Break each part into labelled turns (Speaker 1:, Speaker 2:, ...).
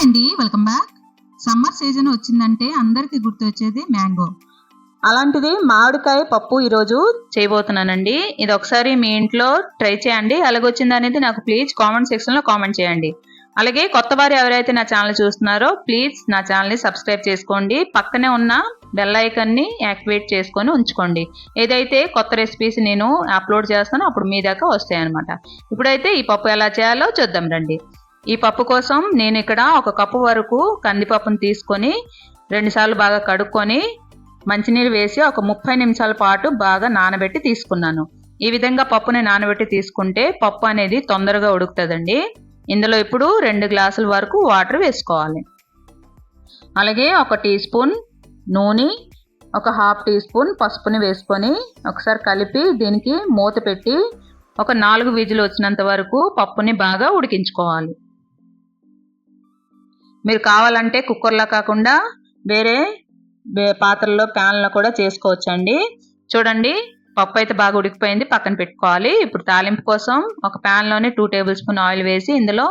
Speaker 1: Hi అండి welcome back summer season వచ్చిందంటే అందరికి గుర్తొచ్చేది మ్యాంగో
Speaker 2: అలాంటిది మామిడికాయ పప్పు ఈరోజు చేయబోతున్నానండి. ఇది ఒకసారి మీ ఇంట్లో ట్రై చేయండి. ఎలాగొచ్చింది అనేది నాకు ప్లీజ్ కామెంట్ సెక్షన్లో కామెంట్ చేయండి. అలాగే కొత్త వారు ఎవరైతే నా ఛానల్ చూస్తున్నారో ప్లీజ్ నా ఛానల్ని సబ్స్క్రైబ్ చేసుకోండి. పక్కనే ఉన్న బెల్ ఐకన్ని యాక్టివేట్ చేసుకొని ఉంచుకోండి. ఏదైతే కొత్త రెసిపీస్ నేను అప్లోడ్ చేస్తానో అప్పుడు మీ దాకా వస్తాయి అనమాట ఇప్పుడైతే ఈ పప్పు ఎలా చేయాలో చూద్దాం రండి. ఈ పప్పు కోసం నేను ఇక్కడ ఒక కప్పు వరకు కందిపప్పును తీసుకొని రెండుసార్లు బాగా కడుక్కొని మంచినీళ్ళు వేసి ఒక ముప్పై నిమిషాల పాటు బాగా నానబెట్టి తీసుకున్నాను. ఈ విధంగా పప్పుని నానబెట్టి తీసుకుంటే పప్పు అనేది తొందరగా ఉడుకుతుందండి. ఇందులో ఇప్పుడు రెండు గ్లాసుల వరకు వాటర్ వేసుకోవాలి. అలాగే ఒక టీ స్పూన్ నూనె ఒక హాఫ్ టీ స్పూన్ పసుపుని వేసుకొని ఒకసారి కలిపి దీనికి మూత పెట్టి ఒక నాలుగు విజులు వచ్చినంత వరకు పప్పుని బాగా ఉడికించుకోవాలి. మీరు కావాలంటే కుక్కర్లో కాకుండా వేరే పాత్రల్లో పాత్రలో ప్యాన్లో కూడా చేసుకోవచ్చండి. చూడండి పప్పు అయితే బాగా ఉడికిపోయింది పక్కన పెట్టుకోవాలి. ఇప్పుడు తాలింపు కోసం ఒక ప్యాన్లోనే టూ టేబుల్ స్పూన్ ఆయిల్ వేసి ఇందులో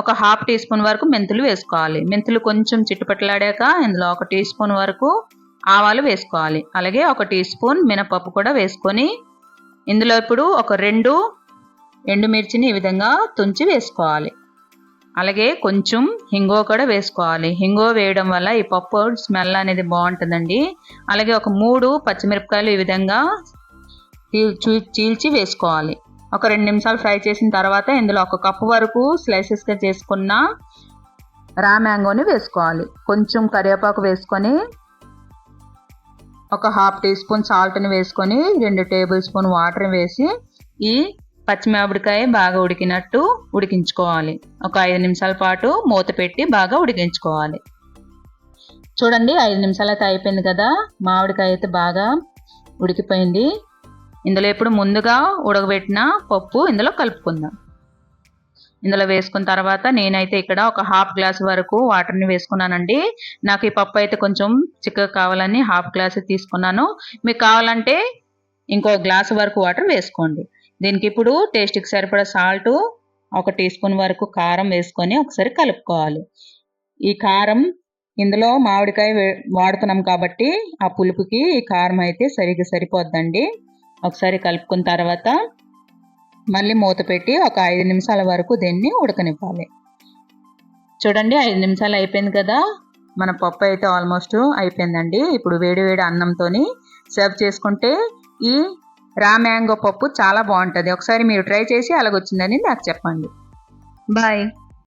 Speaker 2: ఒక హాఫ్ టీ స్పూన్ వరకు మెంతులు వేసుకోవాలి. మెంతులు కొంచెం చిట్టుపట్లాడాక ఇందులో ఒక టీ స్పూన్ వరకు ఆవాలు వేసుకోవాలి. అలాగే ఒక టీ స్పూన్ మినపప్పు కూడా వేసుకొని ఇందులో ఇప్పుడు ఒక రెండు ఎండుమిర్చిని ఈ విధంగా తుంచి వేసుకోవాలి. అలాగే కొంచెం హింగో కూడా వేసుకోవాలి. హింగో వేయడం వల్ల ఈ పప్పు స్మెల్ అనేది బాగుంటుందండి. అలాగే ఒక మూడు పచ్చిమిరపకాయలు ఈ విధంగా చీ- చీల్చి వేసుకోవాలి. ఒక రెండు నిమిషాలు ఫ్రై చేసిన తర్వాత ఇందులో ఒక కప్పు వరకు స్లైసెస్గా చేసుకున్న రా మ్యాంగోని వేసుకోవాలి. కొంచెం కరివేపాకు వేసుకొని ఒక హాఫ్ టీ స్పూన్ సాల్ట్ని వేసుకొని రెండు టేబుల్ స్పూన్ వాటర్ వేసి ఈ పచ్చిమామిడికాయ బాగా ఉడికినట్టు ఉడికించుకోవాలి. ఒక ఐదు నిమిషాల పాటు మూత పెట్టి బాగా ఉడికించుకోవాలి. చూడండి ఐదు నిమిషాలు అయితే అయిపోయింది కదా. మామిడికాయ అయితే బాగా ఉడికిపోయింది. ఇందులో ఇప్పుడు ముందుగా ఉడకబెట్టిన పప్పు ఇందులో కలుపుకుందాం. ఇందులో వేసుకున్న తర్వాత నేనైతే ఇక్కడ ఒక హాఫ్ గ్లాస్ వరకు వాటర్ని వేసుకున్నానండి. నాకు ఈ పప్పు అయితే కొంచెం చిక్కగా కావాలని హాఫ్ గ్లాస్ తీసుకున్నాను. మీకు కావాలంటే ఇంకో గ్లాస్ వరకు వాటర్ వేసుకోండి. దీనికి ఇప్పుడు టేస్ట్కి సరిపడా సాల్ట్ ఒక టీ స్పూన్ వరకు కారం వేసుకొని ఒకసారి కలుపుకోవాలి. ఈ కారం ఇందులో మామిడికాయ వే- వాడుతున్నాం కాబట్టి ఆ పులుపుకి ఈ కారం అయితే సరిగ్గా సరిపోద్దండి. ఒకసారి కలుపుకున్న తర్వాత మళ్ళీ మూత పెట్టి ఒక ఐదు నిమిషాల వరకు దీన్ని ఉడకనివ్వాలి. చూడండి ఐదు నిమిషాలు అయిపోయింది కదా. మన పప్పు అయితే ఆల్మోస్ట్ అయిపోయిందండి. ఇప్పుడు వేడి వేడి అన్నంతో సర్వ్ చేసుకుంటే ఈ రా మ్యాంగో పప్పు చాలా బాగుంటుంది. ఒకసారి మీరు ట్రై చేసి అలాగొచ్చిందని నాకు చెప్పండి. బాయ్.